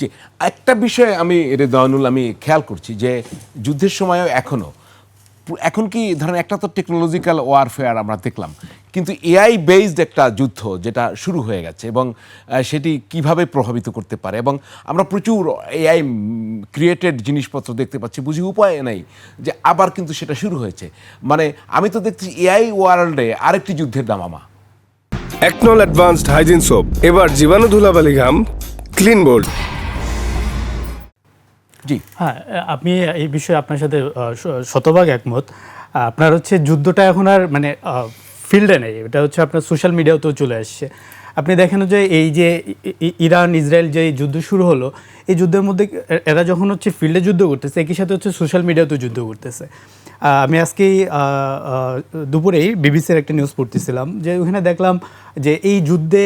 জি একটা বিষয়ে আমি রেদানুল আমি খেয়াল করছি যে যুদ্ধের সময়ও এখনও এখন কি ধরেন একটা তো টেকনোলজিক্যাল ওয়ারফেয়ার আমরা দেখলাম কিন্তু এআই বেসড একটা যুদ্ধ যেটা শুরু হয়ে গেছে এবং আহ, সেটি কীভাবে প্রভাবিত করতে পারে এবং আমরা প্রচুর এআই ক্রিয়েটেড জিনিসপত্র দেখতে পাচ্ছি বুঝি উপায় নেই যে আবার কিন্তু সেটা শুরু হয়েছে। মানে আমি তো দেখছি এআই ওয়ার্ল্ডে আরেকটি যুদ্ধের দামামা। একনল অ্যাডভান্সড হাইজিন সোপ এবার জীবাণু ধুলাবালি ঘাম ক্লিন বোল্ড জি। হ্যাঁ আমি এই বিষয়ে আপনার সাথে শতভাগ একমত। আপনার হচ্ছে যুদ্ধটা এখন আর মানে ফিল্ডে নেই। এটা হচ্ছে আপনার সোশ্যাল মিডিয়াতেও চলে আসছে। আপনি দেখেন যে এই যে ইরান ইসরায়েল যে এই যুদ্ধ শুরু হলো এই যুদ্ধের মধ্যে এরা যখন হচ্ছে ফিল্ডে যুদ্ধ করতেছে একই সাথে হচ্ছে সোশ্যাল মিডিয়াতেও যুদ্ধ করতেছে। আমি আজকেই দুপুরেই বিবিসির একটা নিউজ পড়তেছিলাম যে ওখানে দেখলাম যে এই যুদ্ধে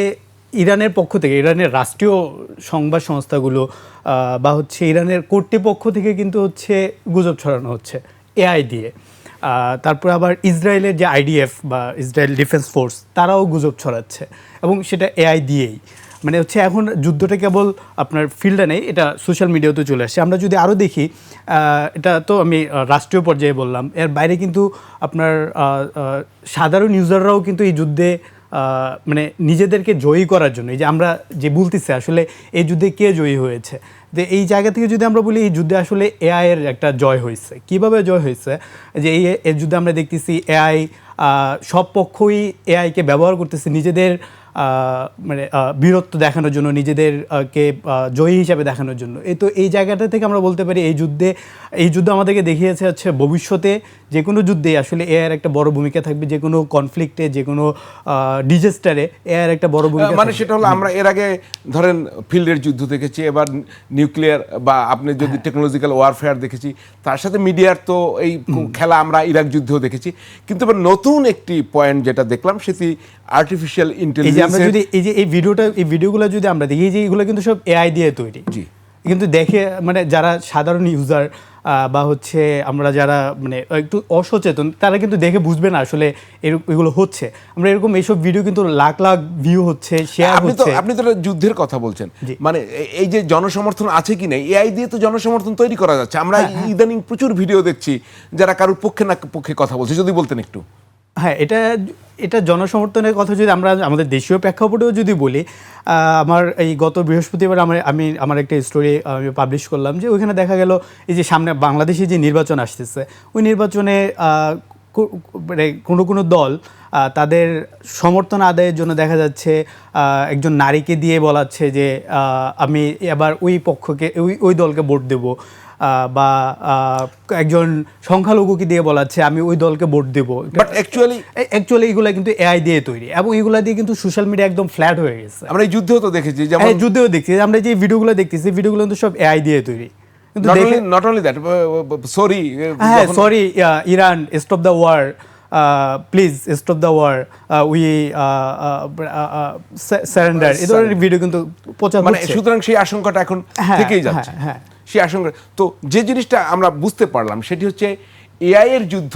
ইরানের পক্ষ থেকে, ইরানের রাষ্ট্রীয় সংবাদ সংস্থাগুলো বা হচ্ছে ইরানের কর্তৃপক্ষ থেকে কিন্তু হচ্ছে গুজব ছড়ানো হচ্ছে, এআই দিয়ে। তারপর আবার ইসরায়েলের যে আইডিএফ বা ইসরায়েল ডিফেন্স ফোর্স, তারাও গুজব ছড়াচ্ছে এবং সেটা এআই দিয়েই। মানে হচ্ছে এখন যুদ্ধটা কেবল আপনার ফিল্ডে নেই, এটা সোশ্যাল মিডিয়াতেও চলে আসছে আমরা যদি আরও দেখি এটা তো আমি রাষ্ট্রীয় পর্যায়ে বললাম। এর বাইরে কিন্তু আপনার সাধারণ ইউজাররাও কিন্তু এই যুদ্ধে মানে নিজেদেরকে জয়ী করার জন্য। এই যে আমরা যে বলতেছি, আসলে এই যুদ্ধে কে জয়ী হয়েছে? যে এই জায়গা থেকে যদি আমরা বলি, এই যুদ্ধে আসলে এআইয়ের একটা জয় হয়েছে। কীভাবে জয় হয়েছে? যে এই এর যুদ্ধে আমরা দেখতেছি এআই সব পক্ষই এআইকে ব্যবহার করতেছে। নিজেদের মানে বীরত্ব দেখানোর জন্য নিজেদেরকে জয়ী হিসাবে দেখানোর জন্য। এই তো এই জায়গাটা থেকে আমরা বলতে পারি এই যুদ্ধে এই যুদ্ধ আমাদেরকে দেখিয়েছে হচ্ছে ভবিষ্যতে যে কোনো যুদ্ধে আসলে এআর একটা বড় ভূমিকা থাকবে যে কোনো কনফ্লিক্টে যে কোনো ডিজাস্টারে এআর একটা বড় ভূমিকা মানে সেটা হলো আমরা এর আগে ধরেন ফিল্ডের যুদ্ধ দেখেছি এবার নিউক্লিয়ার বা আপনি। যদি টেকনোলজিক্যাল ওয়ারফেয়ার দেখেছি তার সাথে মিডিয়ার তো এই খেলা আমরা ইরাক যুদ্ধও দেখেছি। কিন্তু এবার নতুন একটি পয়েন্ট যেটা দেখলাম সেটি আর্টিফিশিয়াল যে আমরা যদি এই যে এই ভিডিওটা এই ভিডিওগুলো যদি আমরা দেখি যে এগুলো কিন্তু সব এআই দিয়ে তৈরি। জি। কিন্তু দেখে মানে যারা সাধারণ ইউজার বা হচ্ছে আমরা যারা মানে একটু অসচেতন তারা কিন্তু দেখে বুঝবে না আসলে এরকম এগুলো হচ্ছে। আমরা এরকম এইসব ভিডিও কিন্তু লাখ লাখ ভিউ হচ্ছে শেয়ার আপনি তো হচ্ছে। আপনি তো যুদ্ধের কথা বলছেন। মানে এই যে জনসমর্থন আছে কি না এআই দিয়ে তো জনসমর্থন তৈরি করা যাচ্ছে। আমরা হ্যাঁ, ইদানিং প্রচুর ভিডিও দেখছি যারা কারোর পক্ষে না পক্ষে কথা বলছে। যদি বলতেন একটু। হ্যাঁ এটা এটা জনসমর্থনের কথা যদি আমরা, আমাদের দেশীয় প্রেক্ষাপটেও যদি বলি আমার এই গত বৃহস্পতিবার আমার, আমি, আমার একটা স্টোরি আমি পাবলিশ করলাম যে ওইখানে দেখা গেল এই যে সামনে বাংলাদেশে যে নির্বাচন আসতেছে, ওই নির্বাচনে মানে কোনো কোনো দল তাদের সমর্থন আদায়ের জন্য দেখা যাচ্ছে একজন নারীকে দিয়ে বলাচ্ছে যে আমি এবার ওই পক্ষকে, ওই ওই দলকে ভোট দেব। বা একজন সংখ্যালঘুকে দিয়ে বলাচ্ছে আমি ওই দলকে ভোট দেবো। বাট অ্যাকচুয়ালি অ্যাকচুয়ালি এগুলো কিন্তু এআই দিয়ে তৈরি এবং এগুলা দিয়ে কিন্তু সোশ্যাল মিডিয়া একদম ফ্ল্যাট হয়ে গেছে। আমরা এই যুদ্ধেও তো দেখেছি যেমন হ্যাঁ যুদ্ধেও দেখছি আমরা যে ভিডিওগুলো দেখতেছি ভিডিওগুলো কিন্তু সব এআই দিয়ে তৈরি। কিন্তু নট অনলি দ্যাট সরি হ্যাঁ sorry Iran stop the war please stop the war we surrender এই ধরনের ভিডিও কিন্তু প্রচার মানে সুতরাং সেই আশঙ্কাটা এখন হ্যাঁ, থেকেই যাচ্ছে। হ্যাঁ, হ্যাঁ। সেই আশঙ্কা তো যে জিনিসটা আমরা বুঝতে পারলাম সেটি হচ্ছে এআই এর যুদ্ধ